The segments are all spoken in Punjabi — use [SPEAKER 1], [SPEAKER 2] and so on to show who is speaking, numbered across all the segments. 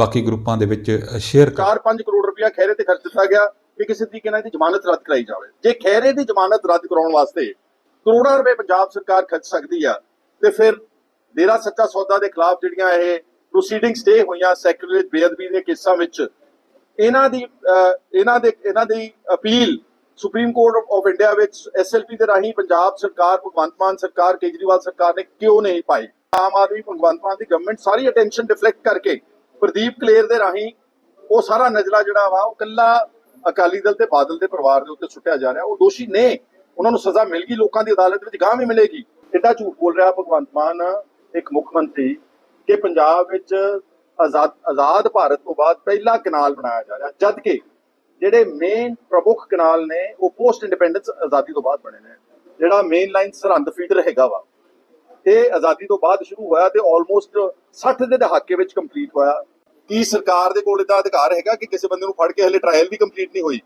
[SPEAKER 1] ਬਾਕੀ ਗਰੁੱਪਾਂ ਦੇ ਵਿੱਚ ਸ਼ੇਅਰ
[SPEAKER 2] 4-5 ਕਰੋੜ ਰੁਪਇਆ ਖੈਰੇ ਤੇ ਖਰਚ ਦਿੱਤਾ ਗਿਆ ਕਿ ਕਿਸੇ ਤਰੀਕੇ ਨਾਲ ਇਹਦੀ ਜ਼ਮਾਨਤ ਰੱਦ ਕਰਾਈ ਜਾਵੇ। ਜੇ ਖੈਰੇ ਦੀ ਜ਼ਮਾਨਤ ਰੱਦ ਕਰਾਉਣ ਵਾਸਤੇ ਕਰੋੜਾਂ ਰੁਪਏ ਪੰਜਾਬ ਸਰਕਾਰ ਖਰਚ ਸਕਦੀ ਆ, ਤੇ ਫਿਰ ਡੇਰਾ ਸੱਚਾ ਸੌਦਾ ਦੇ ਖਿਲਾਫ ਜਿਹੜੀਆਂ ਇਹ ਪ੍ਰੋਸੀਡਿੰਗ ਸਟੇ ਹੋਈਆਂ ਸੈਕਟਰੀ ਬੇਅਦਬੀ ਦੇ ਕੇਸਾਂ ਵਿੱਚ, ਇਹਨਾਂ ਦੀ ਇਹਨਾਂ ਦੇ, ਇਹਨਾਂ ਦੀ appeal Supreme Court of India ਵਿੱਚ ਐਸਐਲਪੀ ਦੇ ਰਾਹੀਂ ਪੰਜਾਬ ਸਰਕਾਰ, ਭਗਵੰਤ ਮਾਨ ਸਰਕਾਰ, ਕੇਜਰੀਵਾਲ ਸਰਕਾਰ ਨੇ ਕਿਉਂ ਨਹੀਂ ਪਾਈ? ਆਮ ਆਦਮੀ ਭਗਵੰਤ ਮਾਨ ਦੀ ਗਵਰਨਮੈਂਟ ਸਾਰੀ ਅਟੈਂਸ਼ਨ ਡਿਫਲੈਕਟ ਕਰਕੇ ਪ੍ਰਦੀਪ ਕਲੇਰ ਦੇ ਰਾਹੀਂ ਉਹ ਸਾਰਾ ਨਜ਼ਲਾ ਜਿਹੜਾ ਵਾ, ਉਹ ਕੱਲਾ ਅਕਾਲੀ ਦਲ ਤੇ ਬਾਦਲ ਦੇ ਪਰਿਵਾਰ ਦੇ ਉੱਤੇ ਸੁੱਟਿਆ ਜਾ ਰਿਹਾ। ਉਹ ਦੋਸ਼ੀ ਨੇ। ਉਹਨਾਂ ਨੂੰ ਸਜ਼ਾ ਮਿਲ ਗਈ। ਲੋਕਾਂ ਦੀ ਅਦਾਲਤ ਵਿੱਚ ਗਾਂ ਵੀ ਮਿਲੇਗੀ। ਕਿੱਡਾ ਝੂਠ ਬੋਲ ਰਿਹਾ ਭਗਵੰਤ ਮਾਨ ਇੱਕ ਮੁੱਖ ਮੰਤਰੀ ਕਿ ਪੰਜਾਬ ਵਿੱਚ ਆਜ਼ਾਦ ਆਜ਼ਾਦ ਭਾਰਤ ਤੋਂ ਬਾਅਦ ਪਹਿਲਾ ਕਨਾਲ ਬਣਾਇਆ ਜਾ ਰਿਹਾ। ਜਦ ਕਿ ਜਿਹੜੇ ਮੇਨ ਪ੍ਰਮੁੱਖ ਕਨਾਲ ਨੇ, ਉਹ ਪੋਸਟ ਇੰਡੀਪੈਂਡੈਂਸ ਆਜ਼ਾਦੀ ਤੋਂ ਬਾਅਦ ਬਣੇ ਨੇ। ਜਿਹੜਾ ਮੇਨ ਲਾਈਨ ਸਰਹੰਦ ਫੀਡਰ ਹੈਗਾ ਵਾ ਇਹ ਆਜ਼ਾਦੀ ਤੋਂ ਬਾਅਦ ਸ਼ੁਰੂ ਹੋਇਆ ਤੇ ਆਲਮੋਸਟ 60 ਦੇ ਦਹਾਕੇ ਵਿੱਚ ਕੰਪਲੀਟ ਹੋਇਆ। ਕੀ ਸਰਕਾਰ ਦੇ ਕੋਲ ਇਹਦਾ ਅਧਿਕਾਰ ਹੈਗਾ ਕਿ ਕਿਸੇ ਬੰਦੇ ਨੂੰ ਫੜ ਕੇ ਹਲੇ ਟ੍ਰਾਇਲ ਵੀ ਕੰਪਲੀਟ ਨਹੀਂ ਹੋਈ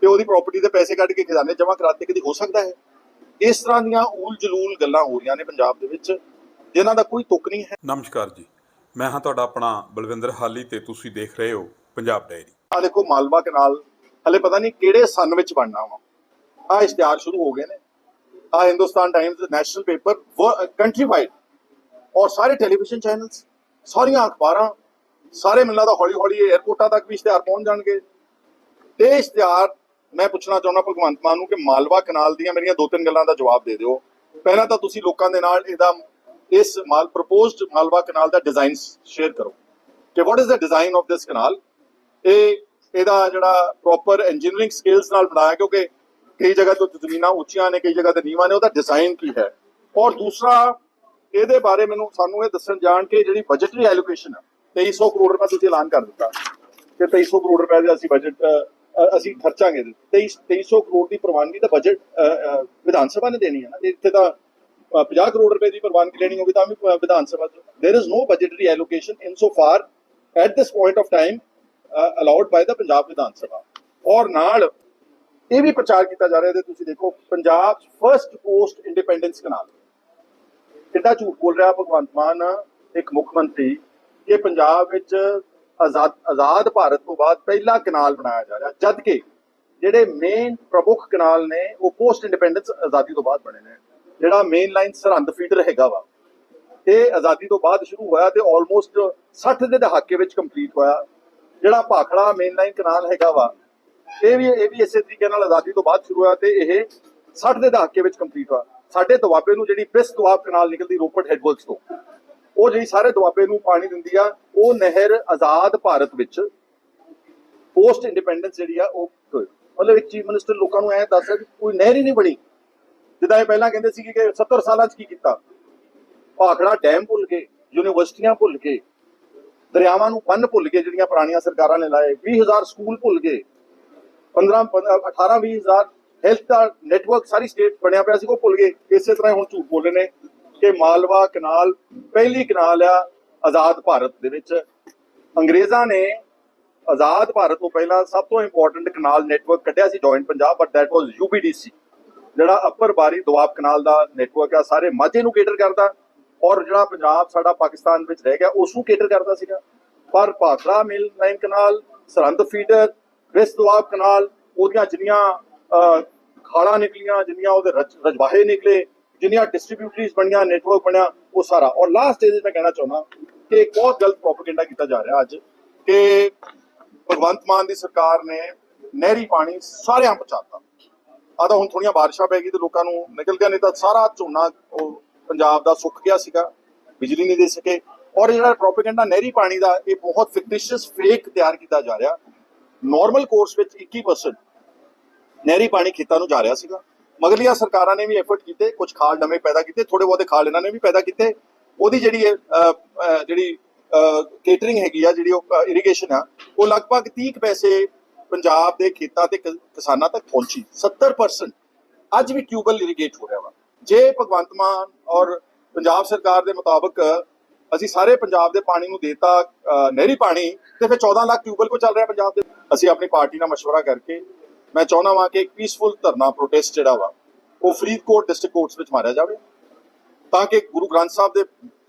[SPEAKER 2] ਤੇ ਉਹਦੀ ਪ੍ਰਾਪਰਟੀ ਦੇ ਪੈਸੇ ਕੱਢ ਕੇ ਖਜ਼ਾਨੇ ਜਮ੍ਹਾਂ ਕਰਾਤੇ ਕਦੀ ਹੋ ਸਕਦਾ ਹੈ? ਇਸ ਤਰ੍ਹਾਂ ਦੀਆਂ ਊਲ ਜਲੂਲ ਗੱਲਾਂ ਹੋ ਰਹੀਆਂ ਨੇ ਪੰਜਾਬ ਦੇ ਵਿੱਚ ਜਿਨ੍ਹਾਂ ਦਾ ਕੋਈ ਤੁਕ ਨਹੀਂ ਹੈ।
[SPEAKER 3] ਨਮਸਕਾਰ ਜੀ। ਮੈਂ ਹਾਂ ਤੁਹਾਡਾ ਆਪਣਾ ਬਲਵਿੰਦਰ ਹਾਲੀ ਤੇ ਤੁਸੀਂ ਦੇਖ ਰਹੇ ਹੋ ਪੰਜਾਬ ਡਾਇਰੀ।
[SPEAKER 2] ਆ ਦੇਖੋ ਮਾਲਵਾ ਕਨਾਲ ਹਲੇ ਪਤਾ ਨਹੀਂ ਕਿਹੜੇ ਸਨ ਵਿੱਚ ਬਣਨਾ ਵਾ। ਆ ਇਸ਼ਤਿਹਾਰ ਸ਼ੁਰੂ ਹੋ ਗਏ ਨੇ। ਆ Hindustan Times national paper country wide ਔਰ ਸਾਰੇ ਟੈਲੀਵਿਜ਼ਨ ਚੈਨਲਸ ਸਾਰੀਆਂ ਅਖਬਾਰਾਂ ਸਾਰੇ ਮਿਲਣਾ ਦਾ ਹੌਲੀ ਹੌਲੀ 에ਅਰਪੋਰਟਾਂ ਤੱਕ ਵੀ ਇਸ਼ਤਿਹਾਰ ਪਹੁੰਚ ਜਾਣਗੇ ਤੇ ਇਹ ਇਸ਼ਤਿਹਾਰ ਮੈਂ ਪੁੱਛਣਾ ਚਾਹੁੰਦਾ ਭਗਵੰਤ ਮਾਨ ਨੂੰ ਕਿ ਮਾਲਵਾ ਕਨਾਲ ਦੀਆਂ ਮੇਰੀਆਂ ਦੋ ਤਿੰਨ ਗੱਲਾਂ ਦਾ ਜਵਾਬ ਦੇ ਦਿਓ ਪਹਿਲਾਂ ਤਾਂ ਤੁਸੀਂ ਲੋਕਾਂ ਦੇ ਨਾਲ ਇਹਦਾ ਇਸ ਮਾਲ ਪ੍ਰਪੋਜ਼ਡ ਮਾਲਵਾ ਕਨਾਲ ਦਾ ਡਿਜ਼ਾਈਨ ਸ਼ੇਅਰ ਕਰੋ ਕਿ what is the design of this canal ਇਹ ਇਹਦਾ ਜਿਹੜਾ ਪ੍ਰੋਪਰ ਇੰਜੀਨੀਅਰਿੰਗ ਸਕਿੱਲਸ ਨਾਲ ਬਣਾਇਆ ਕਿਉਂਕਿ ਕਈ ਜਗ੍ਹਾ ਤੋਂ ਜ਼ਮੀਨਾਂ ਉੱਚੀਆਂ ਨੇ ਕਈ ਜਗ੍ਹਾ ਤੇ ਨੀਵਾਂ ਨੇ ਉਹਦਾ ਡਿਜ਼ਾਈਨ ਕੀ ਹੈ ਔਰ ਦੂਸਰਾ ਇਹਦੇ ਬਾਰੇ ਮੈਨੂੰ ਸਾਨੂੰ ਇਹ ਦੱਸਣ ਜਾਣ ਕਿ ਜਿਹੜੀ ਬਜਟਰੀ ਐਲੋਕੇਸ਼ਨ ਹੈ 2300 ਕਰੋੜ ਰੁਪਏ ਤੁਸੀਂ ਐਲਾਨ ਕਰ ਦਿੱਤਾ ਕਿ 2300 ਕਰੋੜ ਰੁਪਏ ਦੇ ਅਸੀਂ ਬਜਟ ਅਸੀਂ ਖਰਚਾਂਗੇ 23 2300 ਕਰੋੜ ਦੀ ਪ੍ਰਵਾਨਗੀ ਤਾਂ ਬਜਟ ਵਿਧਾਨ ਸਭਾ ਨੇ ਦੇਣੀ ਹੈ ਨਾ ਇੱਥੇ ਤਾਂ ਅ, 50 ਕਰੋੜ ਰੁਪਏ ਦੀ ਪ੍ਰਵਾਨਗੀ ਲੈਣੀ ਹੋਵੇ ਤਾਂ ਵੀ ਅ, ਵਿਧਾਨ ਸਭਾ ਚ there is no budgetary allocation in so far at this point of time uh, allowed by the Punjab Vidhan Sabha ਔਰ ਨਾਲ ਇਹ ਵੀ ਪ੍ਰਚਾਰ ਕੀਤਾ ਜਾ ਰਿਹਾ ਤੇ ਤੁਸੀਂ ਦੇਖੋ, Punjab first post independence canal ਕਿੱਡਾ ਝੂਠ ਬੋਲ ਰਿਹਾ ਭਗਵੰਤ ਮਾਨ, ਇੱਕ ਮੁੱਖ ਮੰਤਰੀ, ਕਿ ਪੰਜਾਬ ਵਿੱਚ ਆਜ਼ਾਦ ਆਜ਼ਾਦ ਭਾਰਤ ਤੋਂ ਬਾਅਦ ਪਹਿਲਾ ਕਨਾਲ ਬਣਾਇਆ ਜਾ ਰਿਹਾ, ਜਦ ਕਿ ਜਿਹੜੇ ਮੇਨ ਪ੍ਰਮੁੱਖ ਕਨਾਲ ਨੇ, ਉਹ ਪੋਸਟ ਇੰਡੀਪੈਂਡੈਂਸ ਆਜ਼ਾਦੀ ਤੋਂ ਬਾਅਦ ਬਣੇ ਨੇ। ਜਿਹੜਾ ਮੇਨ ਲਾਈਨ ਸਰਹੰਦ ਫੀਡਰ ਹੈਗਾ ਵਾ, ਇਹ ਆਜ਼ਾਦੀ ਤੋਂ ਬਾਅਦ ਸ਼ੁਰੂ ਹੋਇਆ ਤੇ ਆਲਮੋਸਟ 60 ਦੇ ਦਹਾਕੇ ਵਿੱਚ ਕੰਪਲੀਟ ਹੋਇਆ। ਜਿਹੜਾ ਭਾਖੜਾ ਮੇਨ ਲਾਈਨ ਕਨਾਲ ਹੈਗਾ ਵਾ ਇਹ ਵੀ ਇਹ ਵੀ ਇਸੇ ਤਰੀਕੇ ਨਾਲ ਆਜ਼ਾਦੀ ਤੋਂ ਬਾਅਦ ਸ਼ੁਰੂ ਹੋਇਆ ਤੇ ਇਹ 60 ਦੇ ਦਹਾਕੇ ਵਿੱਚ ਕੰਪਲੀਟ ਹੋਇਆ। ਸਾਡੇ ਦੁਆਬੇ ਨੂੰ ਜਿਹੜੀ ਬਿਸ ਦੁਆਬ ਕਨਾਲ ਨਿਕਲਦੀ ਰੋਪੜ ਹੈਡਵਰਕਸ ਤੋਂ, ਉਹ ਜਿਹੜੀ ਸਾਰੇ ਦੁਆਬੇ ਨੂੰ ਪਾਣੀ ਦਿੰਦੀ ਆ, ਉਹ ਨਹਿਰ ਆਜ਼ਾਦ ਭਾਰਤ ਵਿੱਚ ਪੋਸਟ ਇੰਡੀਪੈਂਡੈਂਸ ਜਿਹੜੀ ਆ, ਉਹ ਮਤਲਬ ਇੱਕ ਚੀਫ ਮਿਨਿਸਟਰ ਲੋਕਾਂ ਨੂੰ ਐ ਦੱਸ ਰਿਹਾ ਕਿ ਕੋਈ ਨਹਿਰ ਹੀ ਨਹੀਂ ਬਣੀ। ਜਿੱਦਾਂ ਇਹ ਪਹਿਲਾਂ ਕਹਿੰਦੇ ਸੀ ਕਿ 70 ਸਾਲਾਂ 'ਚ ਕੀ ਕੀਤਾ? ਭਾਖੜਾ ਡੈਮ ਭੁੱਲ ਗਏ ਯੂਨੀਵਰਸਿਟੀਆਂ ਭੁੱਲ ਗਏ, ਦਰਿਆਵਾਂ ਨੂੰ ਬੰਨ ਭੁੱਲ ਗਏ, ਜਿਹੜੀਆਂ ਪੁਰਾਣੀਆਂ ਸਰਕਾਰਾਂ ਨੇ ਲਾਏ 20000 ਸਕੂਲ ਭੁੱਲ ਗਏ। 15 18 20000 ਹੈਲਥ ਦਾ ਨੈਟਵਰਕ ਸਾਰੀ ਸਟੇਟ ਬਣਿਆ ਪਿਆ ਸੀ, ਉਹ ਭੁੱਲ ਗਏ। ਇਸੇ ਤਰ੍ਹਾਂ ਹੁਣ ਝੂਠ ਬੋਲ ਰਹੇ ਨੇ ਕਿ ਮਾਲਵਾ ਕਨਾਲ ਪਹਿਲੀ ਕਨਾਲ ਆ ਆਜ਼ਾਦ ਭਾਰਤ ਦੇ ਵਿੱਚ। ਅੰਗਰੇਜ਼ਾਂ ਨੇ ਆਜ਼ਾਦ ਭਾਰਤ ਤੋਂ ਪਹਿਲਾਂ ਸਭ ਤੋਂ ਇੰਪੋਰਟੈਂਟ ਕਨਾਲ ਨੈਟਵਰਕ ਕੱਢਿਆ ਸੀ joint Punjab but that was UBDC ਜਿਹੜਾ ਅੱਪਰ ਬਾਰੀ ਦੁਆਬ ਕਨਾਲ ਦਾ ਨੈਟਵਰਕ ਆ, ਸਾਰੇ ਮਾਝੇ ਨੂੰ ਕੇਟਰ ਕਰਦਾ ਔਰ ਜਿਹੜਾ ਪੰਜਾਬ ਸਾਡਾ ਪਾਕਿਸਤਾਨ ਵਿੱਚ ਰਹਿ ਗਿਆ, ਉਸ ਨੂੰ ਕੇਟਰ ਕਰਦਾ ਸੀਗਾ। ਪਰ Bhakra main line canal, Sirhind feeder west canal ਉਹਦੀਆਂ ਜਿੰਨੀਆਂ ਖਾਲਾਂ ਨਿਕਲੀਆਂ, ਜਿੰਨੀਆਂ ਉਹਦੇ ਰਜਵਾਹੇ ਨਿਕਲੇ, ਜਿੰਨੀਆਂ ਡਿਸਟ੍ਰੀਬਿਊਟਰੀਜ਼ ਬਣੀਆਂ ਨੈਟਵਰਕ ਬਣਿਆ, ਉਹ ਸਾਰਾ। ਔਰ ਲਾਸਟ ਸਟੇਜ ਮੈਂ ਕਹਿਣਾ ਚਾਹੁੰਦਾ ਕਿ ਇੱਕ ਬਹੁਤ ਗਲਤ ਪ੍ਰੋਪਗੈਂਡਾ ਕੀਤਾ ਜਾ ਰਿਹਾ ਅੱਜ ਕਿ ਭਗਵੰਤ ਮਾਨ ਦੀ ਸਰਕਾਰ ਨੇ ਨਹਿਰੀ ਪਾਣੀ ਸਾਰਿਆਂ ਪਹੁੰਚਾਤਾ। ਆ ਤਾਂ ਹੁਣ ਥੋੜੀਆਂ ਬਾਰਿਸ਼ਾਂ ਪੈ ਗਈ ਤੇ ਲੋਕਾਂ ਨੂੰ ਨਿਕਲ ਗਿਆ, ਨਹੀਂ ਤਾਂ ਸਾਰਾ ਝੋਨਾ ਉਹ ਪੰਜਾਬ ਦਾ ਸੁੱਕ ਗਿਆ ਸੀਗਾ, ਬਿਜਲੀ ਨਹੀਂ ਦੇ ਸਕੇ। ਔਰ ਇਹ ਜਿਹੜਾ ਪ੍ਰੋਪਗੈਂਡਾ ਨਹਿਰੀ ਪਾਣੀ ਦਾ, ਇਹ ਬਹੁਤ ਫਿਕਟੀਸ਼ੀਅਸ ਫੇਕ ਤਿਆਰ ਕੀਤਾ ਜਾ ਰਿਹਾ। ਨਾਰਮਲ ਕੋਰਸ ਵਿੱਚ 21% ਨਹਿਰੀ ਪਾਣੀ ਖੇਤਾਂ ਨੂੰ ਜਾ ਰਿਹਾ ਸੀਗਾ। ਮਗਰਲੀਆਂ ਸਰਕਾਰਾਂ ਨੇ ਵੀ ਐਫਰਟ ਕੀਤੇ, ਕੁਝ ਖਾਲ ਨਵੇਂ ਪੈਦਾ ਕੀਤੇ ਥੋੜੇ ਬਹੁਤੇ ਖਾਲ ਇਹਨਾਂ ਨੇ ਵੀ ਪੈਦਾ ਕੀਤੇ। ਉਹਦੀ ਜਿਹੜੀ ਜਿਹੜੀ ਕੇਟਰਿੰਗ ਹੈਗੀ ਆ, ਜਿਹੜੀ ਉਹ ਇਰੀਗੇਸ਼ਨ ਆ, ਉਹ ਲਗਭਗ 30 ਪੈਸੇ ਪੰਜਾਬ ਦੇ ਖੇਤਾਂ ਤੇ ਕਿਸਾਨਾਂ ਤੱਕ ਪਹੁੰਚੀ। 70% ਅੱਜ ਵੀ ਟਿਊਬਲ ਇਰੀਗੇਟ ਹੋ ਰਿਹਾ ਵਾ। ਜੇ ਭਗਵੰਤ ਮਾਨ ਔਰ ਪੰਜਾਬ ਸਰਕਾਰ ਦੇ ਮੁਤਾਬਕ ਅਸੀਂ ਸਾਰੇ ਪੰਜਾਬ ਦੇ ਪਾਣੀ ਨੂੰ ਦੇਤਾ ਨਹਿਰੀ ਪਾਣੀ, ਤੇ ਫਿਰ 14 ਲੱਖ ਟਿਊਬਲ ਕੋ ਚੱਲ ਰਿਹਾ ਪੰਜਾਬ ਦੇ ਅਸੀਂ ਆਪਣੀ ਪਾਰਟੀ ਨਾਲ مشورہ ਕਰਕੇ ਮੈਂ ਚਾਹੁੰਦਾ ਵਾਂ ਕਿ ਇੱਕ ਪੀਸਫੁਲ ਧਰਨਾ ਪ੍ਰੋਟੈਸਟ ਜਿਹੜਾ ਵਾ ਉਹ ਫਰੀਦਕੋਟ ਡਿਸਟ੍ਰਿਕਟ ਕੋਰਟਸ ਵਿੱਚ ਮਾਰਿਆ ਜਾਵੇ ਤਾਂ ਕਿ ਗੁਰੂ ਗ੍ਰੰਥ ਸਾਹਿਬ ਦੇ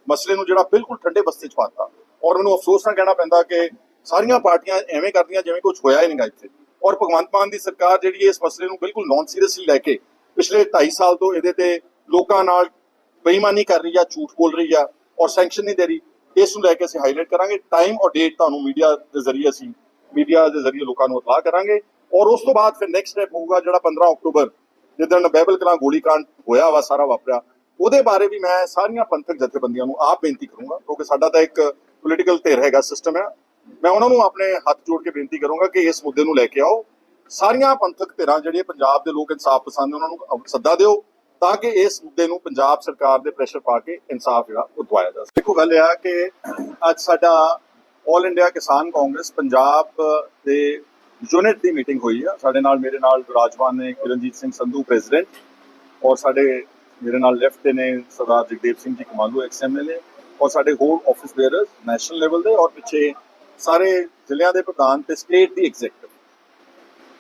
[SPEAKER 2] ਮਸਲੇ ਨੂੰ ਜਿਹੜਾ ਬਿਲਕੁਲ ਠੰਡੇ ਬਸਤੇ ਚ ਪਾਤਾ ਔਰ ਮੈਨੂੰ ਅਫਸੋਸ ਨਾਲ ਕਹਿਣਾ ਪੈਂਦਾ ਕਿ ਸਾਰੀਆਂ ਪਾਰਟੀਆਂ ਐਵੇਂ ਕਰਦੀਆਂ ਜਿਵੇਂ ਕੁਝ ਹੋਇਆ ਹੀ ਨਹੀਂਗਾ ਇੱਥੇ ਔਰ ਭਗਵੰਤ ਮਾਨ ਦੀ ਸਰਕਾਰ ਜਿਹੜੀ ਹੈ ਇਸ ਮਸਲੇ ਨੂੰ ਬਿਲਕੁਲ ਨੌਨ ਸੀਰੀਅਸਲੀ ਲੈ ਕੇ ਪਿਛਲੇ 2.5 ਸਾਲ ਤੋਂ ਇਹਦੇ ਤੇ ਲੋਕਾਂ ਨਾਲ ਬੇਈਮਾਨੀ ਕਰ ਰਹੀ ਆ ਝੂਠ ਬੋਲ ਰਹੀ ਆ ਔਰ ਸੈਂਕਸ਼ਨ ਨਹੀਂ ਦੇ ਰਹੀ ਇਸ ਨੂੰ ਲੈ ਕੇ ਅਸੀਂ ਹਾਈਲਾਈਟ ਕਰਾਂਗੇ ਟਾਈਮ ਔਰ ਡੇਟ ਤੁਹਾਨੂੰ ਮੀਡੀਆ ਦੇ ਜ਼ਰੀਏ ਅਸੀਂ ਮੀਡੀਆ ਦੇ ਜ਼ਰੀਏ ਲੋਕਾਂ ਨੂੰ ਇਤਲਾਹ ਕਰਾਂਗੇ ਔਰ ਉਸ ਤੋਂ ਬਾਅਦ ਫਿਰ ਨੈਕਸਟ ਸਟੈਪ ਹੋਊਗਾ ਜਿਹੜਾ 15 ਅਕਤੂਬਰ ਜਿੱਦਣ ਬੈਬਲ ਕਲਾਂ ਗੋਲੀकांड ਹੋਇਆ ਵਾ, ਸਾਰਾ ਵਾਪਰਿਆ। ਉਹਦੇ ਬਾਰੇ ਵੀ ਮੈਂ ਸਾਰੀਆਂ ਪੰਥਕ ਜਥੇਬੰਦੀਆਂ ਨੂੰ ਆਪ ਬੇਨਤੀ ਕਰੂੰਗਾ, ਕਿਉਂਕਿ ਸਾਡਾ ਤਾਂ ਇੱਕ ਪੋਲੀਟੀਕਲ ਧਿਰ ਹੈਗਾ ਸਿਸਟਮ ਹੈ। ਮੈਂ ਉਹਨਾਂ ਨੂੰ ਆਪਣੇ ਹੱਥ ਜੋੜ ਕੇ ਬੇਨਤੀ ਕਰੂੰਗਾ ਕਿ ਇਸ ਮੁੱਦੇ ਨੂੰ ਲੈ ਕੇ ਆਓ। ਸਾਰੀਆਂ ਪੰਥਕ ਧਿਰਾਂ ਜਿਹੜੀਆਂ ਪੰਜਾਬ ਦੇ ਲੋਕ ਇਨਸਾਫ ਪਸੰਦ ਨੇ, ਉਹਨਾਂ ਨੂੰ ਸੱਦਾ ਦਿਓ ਤਾਂ ਕਿ ਇਸ ਮੁੱਦੇ ਨੂੰ ਪੰਜਾਬ ਸਰਕਾਰ ਦੇ ਪ੍ਰੈਸ਼ਰ ਪਾ ਕੇ ਇਨਸਾਫ ਜਿਹੜਾ ਉਹ ਦਵਾਇਆ ਜਾ ਸਕੇ। ਦੇਖੋ, ਗੱਲ ਇਹ ਆ ਕਿ ਅੱਜ ਸਾਡਾ ਆਲ ਇੰਡੀਆ ਕਿਸਾਨ ਕਾਂਗਰਸ ਪੰਜਾਬ ਦੇ ਯੂਨਿਟ ਦੀ ਮੀਟਿੰਗ ਹੋਈ ਆ। ਸਾਡੇ ਨਾਲ ਮੇਰੇ ਨਾਲ ਵਿਰਾਜਮਾਨ ਨੇ ਕਿਰਨਜੀਤ ਸਿੰਘ ਸੰਧੂ ਪ੍ਰੈਜ਼ੀਡੈਂਟ ਔਰ ਸਾਡੇ ਮੇਰੇ ਨਾਲ ਲੈਫਟ ਤੇ ਨੇ ਸਰਦਾਰ ਜਗਦੇਵ ਸਿੰਘ ਜੀ ਕਮਾਲੂ ਐਕਸ ਐਮਐਲਏ ਔਰ ਸਾਡੇ ਹੋਰ ਆਫਿਸ ਬੇਅਰਰਸ ਨੈਸ਼ਨਲ ਲੈਵਲ ਦੇ, ਔਰ ਪਿੱਛੇ ਸਾਰੇ ਜ਼ਿਲ੍ਹਿਆਂ ਦੇ ਪ੍ਰਧਾਨ ਤੇ ਸਟੇਟ ਦੀ ਐਗਜ਼ੈਕਟਿਵ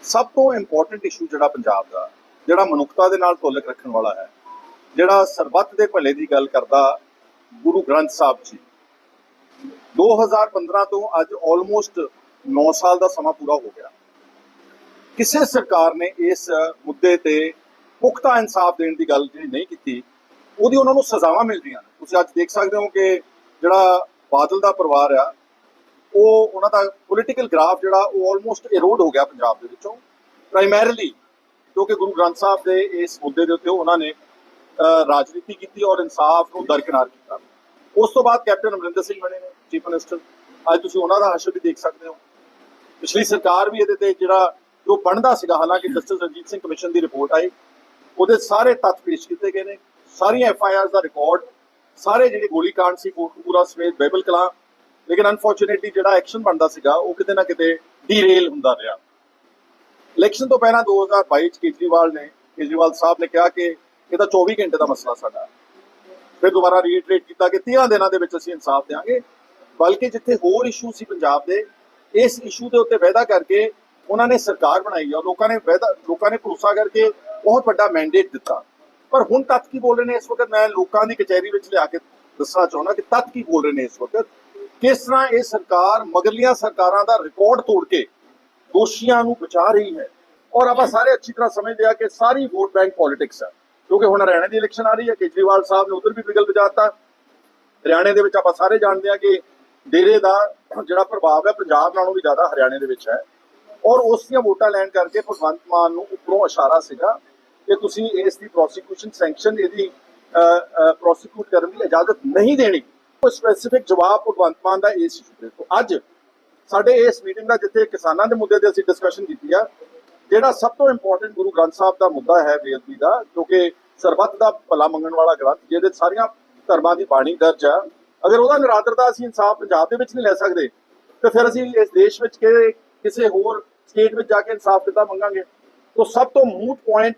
[SPEAKER 2] ਸਭ ਤੋਂ ਇੰਪੋਰਟੈਂਟ ਇਸ਼ੂ ਜਿਹੜਾ ਪੰਜਾਬ ਦਾ, ਜਿਹੜਾ ਮਨੁੱਖਤਾ ਦੇ ਨਾਲ ਤੁਲਕ ਰੱਖਣ ਵਾਲਾ ਹੈ, ਜਿਹੜਾ ਸਰਬੱਤ ਦੇ ਭਲੇ ਦੀ ਗੱਲ ਕਰਦਾ ਗੁਰੂ ਗ੍ਰੰਥ ਸਾਹਿਬ ਜੀ 2015 ਤੋਂ ਅੱਜ ਆਲਮੋਸਟ 9 ਸਾਲ ਦਾ ਸਮਾਂ ਪੂਰਾ ਹੋ ਗਿਆ। ਕਿਸੇ ਸਰਕਾਰ ਨੇ ਇਸ ਮੁੱਦੇ ਤੇ ਪੁਖਤਾ ਇਨਸਾਫ ਦੇਣ ਦੀ ਗੱਲ ਜਿਹੜੀ ਨਹੀਂ ਕੀਤੀ ਉਹਦੀ ਉਹਨਾਂ ਨੂੰ ਸਜ਼ਾਵਾਂ ਮਿਲ ਰਹੀਆਂ ਨੇ। ਤੁਸੀਂ ਅੱਜ ਦੇਖ ਸਕਦੇ ਹੋ ਕਿ ਜਿਹੜਾ ਬਾਦਲ ਦਾ ਪਰਿਵਾਰ ਆ ਉਹ ਉਹਨਾਂ ਦਾ ਪੋਲੀਟੀਕਲ ਗ੍ਰਾਫ ਜਿਹੜਾ ਉਹ ਆਲਮੋਸਟ ਇਰੋਡ ਹੋ ਗਿਆ ਪੰਜਾਬ ਦੇ ਵਿੱਚੋਂ। ਪ੍ਰਾਇਮਰੀਲੀ ਕਿਉਂਕਿ ਗੁਰੂ ਗ੍ਰੰਥ ਸਾਹਿਬ ਦੇ ਇਸ ਮੁੱਦੇ ਦੇ ਉੱਤੇ ਉਹਨਾਂ ਨੇ ਅਹ, ਰਾਜਨੀਤੀ ਕੀਤੀ ਔਰ ਇਨਸਾਫ ਨੂੰ ਦਰਕਿਨਾਰ ਕੀਤਾ। ਉਸ ਤੋਂ ਬਾਅਦ ਕੈਪਟਨ ਅਮਰਿੰਦਰ ਸਿੰਘ ਬਣੇ ਨੇ। ਚੀਫ ਮਿਨਿਸਟਰ, ਅੱਜ ਤੁਸੀਂ ਉਹਨਾਂ ਦਾ ਹਸ਼ਰ ਵੀ ਦੇਖ ਸਕਦੇ ਹੋ। ਪਿਛਲੀ ਸਰਕਾਰ ਵੀ ਇਹਦੇ ਤੇ ਜਿਹੜਾ ਜੋ ਬਣਦਾ ਸੀਗਾ, ਹਾਲਾਂਕਿ ਜਸਟਿਸ ਰਣਜੀਤ ਸਿੰਘ ਕਮਿਸ਼ਨ ਦੀ ਰਿਪੋਰਟ ਆਈ, ਉਹਦੇ ਸਾਰੇ ਤੱਥ ਪੇਸ਼ ਕੀਤੇ ਗਏ ਨੇ। ਸਾਰੀਆਂ ਐਫ ਆਈ ਆਰ ਦਾ ਰਿਕਾਰਡ, ਸਾਰੇ ਜਿਹੜੇ ਗੋਲੀकांड ਸੀ ਕੋਟਕਪੂਰਾ ਸਮੇਤ ਬਾਈਬਲ ਕਲਾਂ, ਲੇਕਿਨ ਅਨਫੋਰਚੂਨੇਟਲੀ ਜਿਹੜਾ ਐਕਸ਼ਨ ਬਣਦਾ ਸੀਗਾ, ਉਹ ਕਿਤੇ ਨਾ ਕਿਤੇ ਡੀਰੇਲ ਹੁੰਦਾ ਰਿਹਾ। ਇਲੈਕਸ਼ਨ ਤੋਂ ਪਹਿਲਾਂ 2022 ਚ ਕੇਜਰੀਵਾਲ ਨੇ, ਕੇਜਰੀਵਾਲ ਸਾਹਿਬ ਨੇ ਕਿਹਾ ਕਿ ਇਹ ਤਾਂ 24 ਘੰਟੇ ਦਾ ਮਸਲਾ ਸਾਡਾ। ਫਿਰ ਦੁਬਾਰਾ ਰੀਟਰੇਟ ਕੀਤਾ ਕਿ 30 ਦਿਨਾਂ ਦੇ ਵਿੱਚ ਅਸੀਂ ਇਨਸਾਫ ਦੇਵਾਂਗੇ ਬਲਕਿ ਜਿੱਥੇ ਹੋਰ ਇਸ਼ੂ ਸੀ ਪੰਜਾਬ ਦੇ, ਇਸ ਇਸ਼ੂ ਦੇ ਉੱਤੇ ਵਾਅਦਾ ਕਰਕੇ ਉਹਨਾਂ ਨੇ ਸਰਕਾਰ ਬਣਾਈ ਆ, ਲੋਕਾਂ ਨੇ ਵਾਅਦਾ, ਲੋਕਾਂ ਨੇ ਭਰੋਸਾ ਕਰਕੇ ਬਹੁਤ ਵੱਡਾ ਮੈਂਡੇਟ ਦਿੱਤਾ। ਪਰ ਹੁਣ ਤੱਕ ਕੀ ਬੋਲ ਰਹੇ ਨੇ ਇਸ ਵਕਤ? ਮੈਂ ਲੋਕਾਂ ਦੀ ਕਚਹਿਰੀ ਵਿੱਚ ਲਿਆ ਕੇ ਦੱਸਣਾ ਚਾਹੁੰਦਾ ਕਿ ਤੱਕ ਕੀ ਬੋਲ ਰਹੇ ਨੇ ਇਸ ਵਕਤ? ਕਿਸ ਤਰ੍ਹਾਂ ਇਹ ਸਰਕਾਰ ਮਗਰਲੀਆਂ ਸਰਕਾਰਾਂ ਦਾ ਰਿਕਾਰਡ ਤੋੜ ਕੇ ਦੋਸ਼ੀਆਂ ਨੂੰ ਬਚਾ ਰਹੀ ਹੈ? ਔਰ ਆਪਾਂ ਸਾਰੇ ਅੱਛੀ ਤਰ੍ਹਾਂ ਸਮਝਦੇ ਆ ਕਿ ਸਾਰੀ ਵੋਟ ਬੈਂਕ ਪੋਲਿਟਿਕਸ ਹੈ ਕਿਉਂਕਿ ਹੁਣ ਹਰਿਆਣਾ ਦੀ ਇਲੈਕਸ਼ਨ ਆ ਰਹੀ ਹੈ, ਕੇਜਰੀਵਾਲ ਸਾਹਿਬ ਨੇ ਉਧਰ ਵੀ ਬਿਗਲ ਵਜਾਤਾ ਹਰਿਆਣੇ ਦੇ ਵਿੱਚ ਆਪਾਂ ਸਾਰੇ ਜਾਣਦੇ ਆ ਕਿ ਡੇਰੇ ਦਾ ਜਿਹੜਾ ਪ੍ਰਭਾਵ ਹੈ ਪੰਜਾਬ ਨਾਲੋਂ ਵੀ ਜ਼ਿਆਦਾ ਹਰਿਆਣੇ ਦੇ ਵਿੱਚ ਹੈ। ਔਰ ਉਸ ਦੀਆਂ ਵੋਟਾਂ ਲੈਣ ਕਰਕੇ ਭਗਵੰਤ ਮਾਨ ਨੂੰ ਉੱਪਰੋਂ ਇਸ਼ਾਰਾ ਸੀਗਾ ਕਿ ਤੁਸੀਂ ਇਸ ਦੀ ਪ੍ਰੋਸੀਕਿਊਸ਼ਨ ਸੈਂਕਸ਼ਨ ਇਹਦੀ ਪ੍ਰੋਸੀਕਿਊਟ ਕਰਨ ਦੀ ਇਜਾਜ਼ਤ ਨਹੀਂ ਦੇਣੀ। ਕੋਈ ਸਪੈਸੀਫਿਕ ਜਵਾਬ ਭਗਵੰਤ ਮਾਨ ਦਾ ਇਸ issue ਤੇ ਤੋਂ ਅੱਜ ਸਾਡੇ ਇਸ ਮੀਟਿੰਗ ਦਾ ਜਿੱਥੇ ਕਿਸਾਨਾਂ ਦੇ ਮੁੱਦੇ ਤੇ ਅਸੀਂ ਡਿਸਕਸ਼ਨ ਕੀਤੀ ਆ, ਜਿਹੜਾ ਸਭ ਤੋਂ ਇੰਪੋਰਟੈਂਟ ਗੁਰੂ ਗ੍ਰੰਥ ਸਾਹਿਬ ਦਾ ਮੁੱਦਾ ਹੈ ਬੇਅਦਬੀ ਦਾ ਕਿਉਂਕਿ ਸਰਬੱਤ ਦਾ ਭਲਾ ਮੰਗਣ ਵਾਲਾ ਗ੍ਰੰਥ, ਜਿਹਦੇ ਸਾਰੀਆਂ ਧਰਮਾਂ ਦੀ ਬਾਣੀ ਦਰਜ ਆ ਅਗਰ ਉਹਦਾ ਨਿਰਾਦਰ ਦਾ ਅਸੀਂ ਇਨਸਾਫ ਪੰਜਾਬ ਦੇ ਵਿੱਚ ਨਹੀਂ ਲੈ ਸਕਦੇ, ਤੇ ਫਿਰ ਅਸੀਂ ਇਸ ਦੇਸ਼ ਵਿੱਚ ਕਿ ਕਿਸੇ ਹੋਰ ਸਟੇਟ ਵਿੱਚ ਜਾ ਕੇ ਇਨਸਾਫ ਦਿੱਤਾ ਮੰਗਾਂਗੇ? ਤੋਂ ਸਭ ਤੋਂ moot point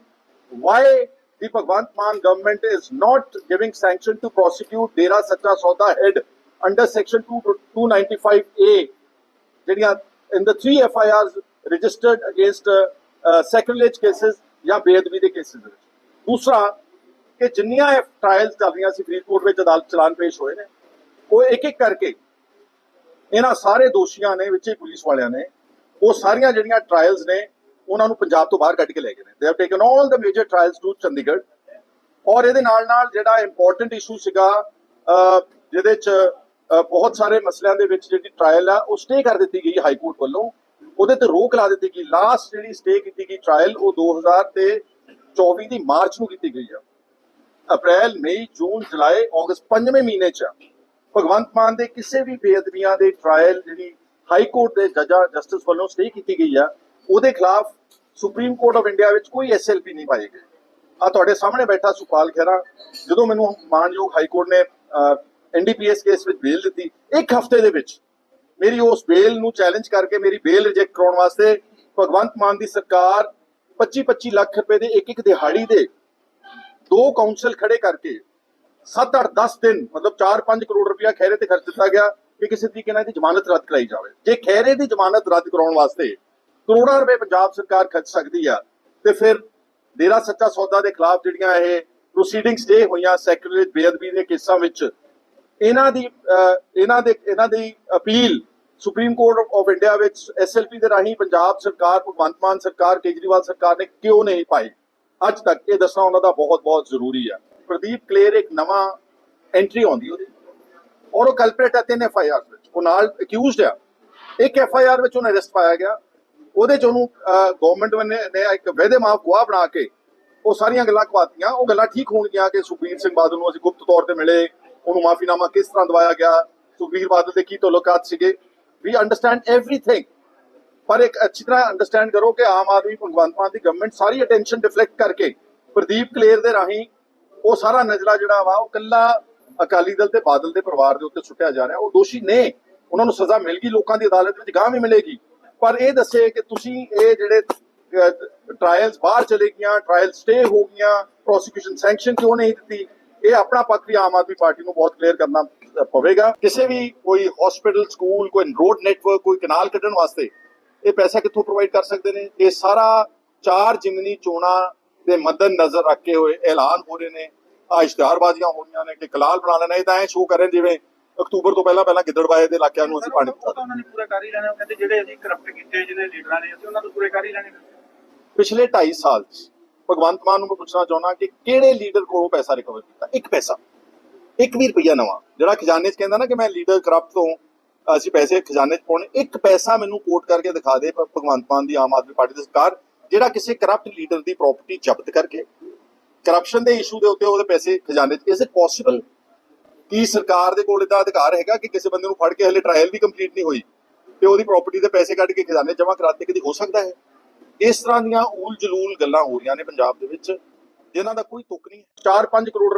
[SPEAKER 2] why the Bhagwant Mann government is not giving sanction to prosecute Dera Sacha Sauda head under section 295A ਜਿਹੜੀਆਂ in the 3 F I Rs registered against sacrilege cases ਜਾਂ ਬੇਅਦਬੀ ਦੇ ਕੇਸਸ ਦੂਸਰਾ, ਕਿ ਜਿੰਨੀਆਂ ਟ੍ਰਾਇਲਸ ਚੱਲ ਰਹੀਆਂ ਸੀ ਫਰੀਦਕੋਟ ਵਿੱਚ ਅਦਾਲਤ ਚਲਾਨ ਪੇਸ਼ ਹੋਏ ਨੇ ਉਹ ਇੱਕ ਇੱਕ ਕਰਕੇ ਇਹਨਾਂ ਸਾਰੇ ਦੋਸ਼ੀਆਂ ਨੇ, ਵਿੱਚ ਹੀ ਪੁਲਿਸ ਵਾਲਿਆਂ ਨੇ, ਉਹ ਸਾਰੀਆਂ ਜਿਹੜੀਆਂ ਟ੍ਰਾਇਲਸ ਨੇ, ਉਹਨਾਂ ਨੂੰ ਪੰਜਾਬ ਤੋਂ ਬਾਹਰ ਕੱਢ ਕੇ ਲੈ ਗਏ ਨੇ। They have taken all the major trials to Chandigarh ਔਰ ਇਹਦੇ ਨਾਲ ਨਾਲ ਜਿਹੜਾ ਇੰਪੋਰਟੈਂਟ ਇਸ਼ੂ ਸੀਗਾ ਜਿਹਦੇ ਚ ਬਹੁਤ ਸਾਰੇ ਮਸਲਿਆਂ ਦੇ ਵਿੱਚ ਜਿਹੜੀ ਟ੍ਰਾਇਲ ਆ, ਉਹ ਸਟੇ ਕਰ ਦਿੱਤੀ ਗਈ ਹਾਈ ਕੋਰਟ ਵੱਲੋਂ। ਉਹਦੇ ਤੇ ਰੋਕ ਲਾ ਦਿੱਤੀ ਗਈ। ਲਾਸਟ ਜਿਹੜੀ ਸਟੇ ਕੀਤੀ ਗਈ ਟ੍ਰਾਇਲ ਉਹ 2000 ਤੇ 24 ਦੀ ਮਾਰਚ ਨੂੰ ਕੀਤੀ ਗਈ ਆ। ਅਪ੍ਰੈਲ, ਮਈ, ਜੂਨ, ਜੁਲਾਈ, ਅਗਸਤ ਪੰਜਵੇਂ ਮਹੀਨੇ ਚ ਭਗਵੰਤ ਮਾਨ ਦੇ ਕਿਸੇ ਵੀ ਬੇਅਦਬੀਆਂ ਦੇ ਟ੍ਰਾਇਲ ਜਿਹੜੀ ਹਾਈ ਕੋਰਟ ਦੇ ਜੱਜਾਂ ਜਸਟਿਸ ਵੱਲੋਂ ਸਟੇ ਕੀਤੀ ਗਈ ਆ, ਉਹਦੇ ਖਿਲਾਫ ਸੁਪਰੀਮ ਕੋਰਟ ਆਫ ਇੰਡੀਆ ਵਿੱਚ ਕੋਈ ਐਸਐਲਪੀ ਨਹੀਂ ਪਾਈ ਗਈ ਆ ਤੁਹਾਡੇ ਸਾਹਮਣੇ ਬੈਠਾ ਸੁਪਾਲ ਖਹਿਰਾ, ਜਦੋਂ ਮੈਨੂੰ ਮਾਨਯੋਗ ਹਾਈ ਕੋਰਟ ਨੇ ਐਨਡੀਪੀਐਸ ਕੇਸ ਵਿੱਚ ਬੇਲ ਦਿੱਤੀ, ਇੱਕ ਹਫ਼ਤੇ ਦੇ ਵਿੱਚ ਮੇਰੀ ਉਸ ਬੇਲ ਨੂੰ ਚੈਲੰਜ ਕਰਕੇ ਮੇਰੀ ਬੇਲ ਰਿਜੈਕਟ ਕਰਾਉਣ ਵਾਸਤੇ ਭਗਵੰਤ ਮਾਨ ਦੀ ਸਰਕਾਰ 25-25 ਲੱਖ ਰੁਪਏ ਦੇ ਇੱਕ ਇੱਕ ਦਿਹਾੜੀ ਦੇ ਦੋ ਕਾਉਂਸਲ ਖੜੇ ਕਰਕੇ 7-8 10 ਦਿਨ, ਮਤਲਬ 4-5 ਕਰੋੜ ਰੁਪਇਆ ਖੈਰੇ ਤੇ ਖਰਚ ਦਿੱਤਾ ਗਿਆ ਕਿ ਕਿਸੇ ਤਰੀਕੇ ਨਾਲ ਇਹਦੀ ਜ਼ਮਾਨਤ ਰੱਦ ਕਰਾਈ ਜਾਵੇ। ਜੇ ਖੈਰੇ ਦੀ ਜ਼ਮਾਨਤ ਰੱਦ ਕਰਾਉਣ ਵਾਸਤੇ ਕਰੋੜਾਂ ਰੁਪਏ ਪੰਜਾਬ ਸਰਕਾਰ ਖਰਚ ਸਕਦੀ ਆ, ਤੇ ਫਿਰ ਡੇਰਾ ਸੱਚਾ ਸੌਦਾ ਦੇ ਖਿਲਾਫ ਜਿਹੜੀਆਂ ਇਹ ਪ੍ਰੋਸੀਡਿੰਗ ਸਟੇ ਹੋਈਆਂ ਸੈਕੂਲਰ ਬੇਅਦਬੀ ਦੇ ਕੇਸਾਂ ਵਿੱਚ, ਇਹਨਾਂ ਦੀ ਇਹਨਾਂ ਦੇ, ਇਹਨਾਂ ਦੀ appeal Supreme Court of India ਵਿੱਚ ਐਸਐਲਪੀ ਦੇ ਰਾਹੀਂ ਪੰਜਾਬ ਸਰਕਾਰ, ਭਗਵੰਤ ਮਾਨ ਸਰਕਾਰ, ਕੇਜਰੀਵਾਲ ਸਰਕਾਰ ਨੇ ਕਿਉਂ ਨਹੀਂ ਪਾਈ? ਅੱਜ ਤੱਕ ਇਹ ਦੱਸਣਾ ਉਹਨਾਂ ਦਾ ਬਹੁਤ ਬਹੁਤ ਜ਼ਰੂਰੀ ਹੈ ਪ੍ਰਦੀਪ ਕਲੇਰ ਇੱਕ ਨਵਾਂ ਐਂਟਰੀ ਆਉਂਦੀ ਉਹਦੀ। ਔਰ ਉਹ ਕਲਪਰੇਟ ਹੈ ਤਿੰਨ ਐਫ ਆਈ ਆਰ ਵਿੱਚ। ਉਹ ਨਾਲ ਅਕਿਊਜ਼ਡ ਆ। ਇੱਕ ਐਫ ਆਈ ਆਰ ਵਿੱਚ ਉਹਨੂੰ ਅਰੈਸਟ ਪਾਇਆ ਗਿਆ। ਉਹਦੇ ਚ ਉਹਨੂੰ ਗਵਰਨਮੈਂਟ ਨੇ ਇੱਕ ਵਾਅਦੇ ਮਾਫ ਗਵਾਹ ਬਣਾ ਕੇ ਉਹ ਸਾਰੀਆਂ ਗੱਲਾਂ ਕਵਾਤੀਆਂ ਉਹ ਗੱਲਾਂ ਠੀਕ ਹੋਣਗੀਆਂ ਕਿ ਸੁਖਬੀਰ ਸਿੰਘ ਬਾਦਲ ਨੂੰ ਅਸੀਂ ਗੁਪਤ ਤੌਰ ਤੇ ਮਿਲੇ। ਉਹਨੂੰ ਮਾਫੀਨਾਮਾ ਕਿਸ ਤਰ੍ਹਾਂ ਦਵਾਇਆ ਗਿਆ? ਸੁਖਬੀਰ ਬਾਦਲ ਦੇ ਕੀ ਤਾਲੁਕਾਤ ਸੀਗੇ? ਵੀ ਅੰਡਰਸਟੈਂਡ ਐਵਰੀਥਿੰਗ ਪਰ ਇੱਕ ਅੱਛੀ ਤਰ੍ਹਾਂ ਅੰਡਰਸਟੈਂਡ ਕਰੋ ਕਿ ਆਮ ਆਦਮੀ ਭਗਵੰਤ ਮਾਨ ਦੀ ਗਵਰਨਮੈਂਟ ਸਾਰੀ ਅਟੈਂਸ਼ਨ ਡਿਫਲੈਕਟ ਕਰਕੇ ਪ੍ਰਦੀਪ ਕਲੇਰ ਦੇ ਰਾਹੀਂ ਉਹ ਸਾਰਾ ਨਜ਼ਰਾ ਜਿਹੜਾ ਵਾ, ਉਹ ਕੱਲਾ ਅਕਾਲੀ ਦਲ ਤੇ ਬਾਦਲ ਦੇ ਪਰਿਵਾਰ ਦੇ ਉੱਤੇ ਸੁੱਟਿਆ ਜਾ ਰਿਹਾ। ਉਹ ਦੋਸ਼ੀ ਨੇ। ਉਹਨਾਂ ਨੂੰ ਸਜ਼ਾ ਮਿਲ ਗਈ, ਲੋਕਾਂ ਦੀ ਅਦਾਲਤ ਵਿੱਚ ਗਾਂ ਵੀ ਮਿਲੇਗੀ। ਪਰ ਇਹ ਦੱਸੇ ਕਿ ਤੁਸੀਂ ਇਹ ਜਿਹੜੇ ਟ੍ਰਾਇਲਸ ਬਾਹਰ ਚਲੇ ਗਈਆਂ ਟ੍ਰਾਇਲ ਸਟੇ ਹੋ ਗਈਆਂ ਪ੍ਰੋਸੀਕਿਊਸ਼ਨ ਸੈਂਕਸ਼ਨ ਕਿਉਂ ਨਹੀਂ ਦਿੱਤੀ? ਇਹ ਆਪਣਾ ਪੱਖ ਵੀ ਆਮ ਆਦਮੀ ਪਾਰਟੀ ਨੂੰ ਬਹੁਤ ਕਲੀਅਰ ਕਰਨਾ ਪਵੇਗਾ। ਕਿਸੇ ਵੀ ਕੋਈ ਹਸਪੀਟਲ ਸਕੂਲ ਕੋਈ ਰੋਡ ਨੈਟਵਰਕ ਕੋਈ ਕਨਾਲ ਕੱਢਣ ਵਾਸਤੇ ਇਹ ਪੈਸਾ ਕਿੱਥੋਂ ਪ੍ਰੋਵਾਈਡ ਕਰ ਸਕਦੇ ਨੇ? ਇਹ ਸਾਰਾ ਚਾਰ ਜਿਮਨੀ ਚੋਣਾਂ ਦੇ ਮੱਦਨ ਨਜ਼ਰ ਰੱਖੇ ਹੋਏ ਐਲਾਨ ਹੋ ਰਹੇ ਨੇ। ਆ ਇਸ਼ਤਿਹਾਰਬਾਜ਼ੀਆਂ ਹੋ ਰਹੀਆਂ ਨੇ ਕਿ ਕਲਾਲ ਬਣਾ ਲੈਣਾ ਇਹ ਤਾਂ ਐ ਸ਼ੋਅ ਕਰਨ ਜਿਵੇਂ ਅਕਤੂਬਰ ਤੋਂ ਪਹਿਲਾਂ ਪਹਿਲਾਂ ਗਿੱਦੜਬਾਏ ਦੇ ਇਲਾਕਿਆਂ ਨੂੰ ਅਸੀਂ ਪਾਣੀ
[SPEAKER 4] ਤਾਂ ਉਹਨਾਂ ਨੇ ਪੂਰਾ ਕਰ ਹੀ ਲੈਣਾ ਉਹ ਕਹਿੰਦੇ ਜਿਹੜੇ ਅਸੀਂ ਕਰਪਟ ਕੀਤੇ ਜਿਹਨੇ ਲੀਡਰਾਂ ਨੇ ਅਸੀਂ ਉਹਨਾਂ ਨੂੰ ਪੂਰੇ ਕਰ ਹੀ ਲੈਣੇ।
[SPEAKER 2] ਪਿਛਲੇ 2.5 ਸਾਲ 'ਚ ਭਗਵੰਤ ਮਾਨ ਨੂੰ ਮੈਂ ਪੁੱਛਣਾ ਚਾਹੁੰਦਾ ਕਿ ਕਿਹੜੇ ਲੀਡਰ ਕੋਲੋਂ ਪੈਸਾ ਰਿਕਵਰ ਕੀਤਾ? ਇੱਕ ਪੈਸਾ। ਇੱਕ ਵੀ ਰੁਪਈਆ ਨਵਾਂ। ਜਿਹੜਾ ਖਜ਼ਾਨੇ 'ਚ ਕਹਿੰਦਾ ਨਾ ਕਿ ਮੈਂ ਲੀਡਰ ਕਰਪਟ ਤੋਂ ਅਸੀਂ ਪੈਸੇ ਖਜ਼ਾਨੇ 'ਚ ਪਾਉਣੇ ਇੱਕ ਪੈਸਾ ਮੈਨੂੰ ਕੋਟ ਕਰਕੇ ਦਿਖਾ ਦੇ ਭਗਵੰਤ ਮਾਨ ਦੀ ਆਮ ਆਦਮੀ ਪਾਰਟੀ ਦੀ ਸਰਕਾਰ। ਜਿਹੜਾ ਕਿਸੇ ਕਰਪਟ ਲੀਡਰ ਦੀ ਪ੍ਰਾਪਰਟੀ ਜ਼ਬਤ ਕਰਕੇ ਕਰਪਸ਼ਨ ਦੇ ਇਸ਼ੂ ਦੇ ਉੱਤੇ ਉਹਦੇ ਪੈਸੇ ਖਜ਼ਾਨੇ 'ਚ ਇਜ਼ ਇਟ ਪੋਸੀਬਲ ਕੀ ਸਰਕਾਰ ਦੇ ਕੋਲ ਇਹਦਾ ਅਧਿਕਾਰ ਹੈਗਾ ਕਿ ਕਿਸੇ ਬੰਦੇ ਨੂੰ ਫੜ ਕੇ ਹਲੇ ਟ੍ਰਾਇਲ ਵੀ ਕੰਪਲੀਟ ਨਹੀਂ ਹੋਈ ਤੇ ਉਹਦੀ ਪ੍ਰਾਪਰਟੀ ਦੇ ਪੈਸੇ ਕੱਢ ਕੇ ਖਜ਼ਾਨੇ ਜਮ੍ਹਾਂ ਕਰਾਤੇ ਕਦੀ ਹੋ ਸਕਦਾ ਹੈ? ਇਸ ਤਰ੍ਹਾਂ ਦੀਆਂ ਊਲ ਜਲੂਲ ਗੱਲਾਂ ਹੋ ਰਹੀਆਂ ਨੇ ਪੰਜਾਬ ਦੇ ਵਿੱਚ, ਜਿਨ੍ਹਾਂ ਦਾ ਕੋਈ ਤੁਕ ਨਹੀਂ 4-5 ਕਰੋੜ ਰੁਪਏ